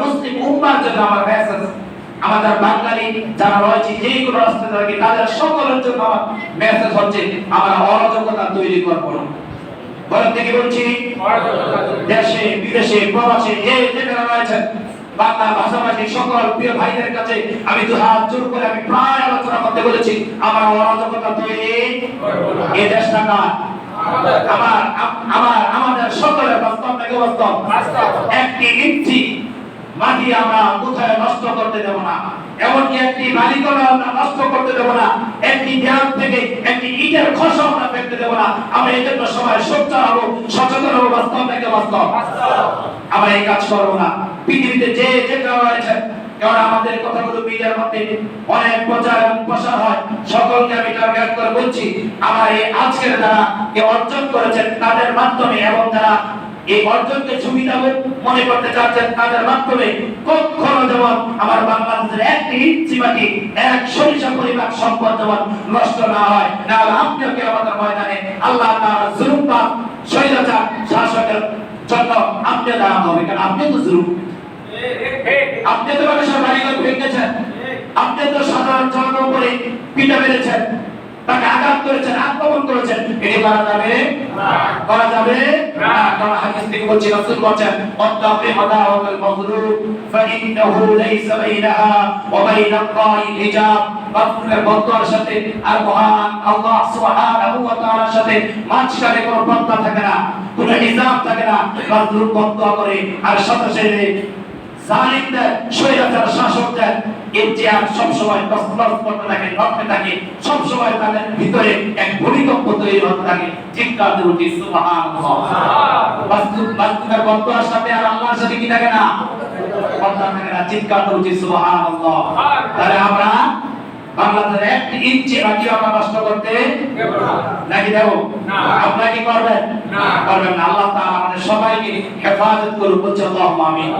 মুসলিম উম্মার জন্য আমার মেসেজ আমাদের বাঙালি যারা রয়েছে, যে কোনো রাস্তা থাকে তাদের সকলের জন্য আমার মেসেজ হচ্ছে, আমরা অরাজকতা তৈরি করব না। বলেন থেকে বলছি, দেশে, বিদেশে, প্রবাসে যে যেখানে রয়েছেন বাংলা ভাষাভাষী সকল প্রিয় ভাইদের কাছে আমি দু হাত জোর করে আমি প্রায় আলোচনা করতে বলেছি, আমার অরাজকতা তৈরি এই দেশটা নয় আমার আমার, আমাদের সকলের বাস্তব নাকি বাস্তব একটি ইঞ্চি মাটি আমরা কোথায় নষ্ট করতে দেব না। এমনকি একটি বালিকণা আমরা নষ্ট করতে দেব না। একটি দেয়াল থেকে একটি ইটের খসা আমরা ফেলতে দেব না। আমরা এই জন্য সবাই সোচ্চার হব, সচেতন হব, বাস্তব নাকি বাস্তব। আমরা এই কাজ করব না। পৃথিবীতে যে যে রয়েছে কারণ আমাদের কথাগুলো মিডিয়ার মধ্যে অনেক প্রচার এবং প্রসার হয়। সকলকে আমি টার্গেট করে বলছি, আমার এই আজকের যারা অর্জন করেছেন, তাদের মাধ্যমে এবং যারা এই অর্জনকে সুবিধা মনে করতে চাচ্ছেন তাদের মাধ্যমে কখনো যেমন আমার বাংলাদেশের একটি ইঞ্চি মাটি এক সরিষা পরিমাণ সম্পদ যেমন নষ্ট না হয়, না হলে আপনিও কে আমাদের ময়দানে আল্লাহ তাআলা জুলুম বা স্বৈরাচার শাসকের জন্য আপনিও দাঁড়াতে হবে। কারণ আপনি তো জুলুম। আপনি তো মানুষের বাড়িঘর ভেঙেছেন। আপনি তো সাধারণ জনগণ উপরে পিটা মেরেছেন। তাকে আঘাত করেছেন আক্রমণ করেছেন। এটি করা যাবে? করা যাবে? না। কারণ হাদিস থেকে বলছি রাসূল বলেন অত্তাফি মাদাওয়াল মাযলুম ফাইন্নাহু লাইসা বাইনাহা ওয়া বাইনাল কাই হিজাব বদুয়ার সাথে আর মহান আল্লাহ সুবহানাহু ওয়া তাআলার সাথে মাঝখানে কোনো পর্দা থাকে না কোনো হিজাব থাকে না। মাযলুম বদুয়া করে আর সাথে সাথে জালিমদের স্বৈরাচার শাসকদের ইতিহাস সবসময় তসলস করতে থাকে নড়তে থাকে সবসময় তাদের ভিতরে এক ভূমিকম্প তৈরি হতে থাকে। চিৎকার দিয়ে উঠি সুবহানাল্লাহ। বাস্তবের বর্তমানের সাথে আর আল্লাহর সাথে কি থাকে না? কথা থাকে না চিৎকার দিয়ে উঠি সুবহানাল্লাহ। তাহলে আমরা বাংলাদেশের এক ইঞ্চি মাটি আমরা নষ্ট করতে নাকি দেব? আপনারা কি করবেন। করবেন আল্লাহ তাআলা আমাদের সবাইকে হেফাজত করুন বলছে আল্লাহ আমিন।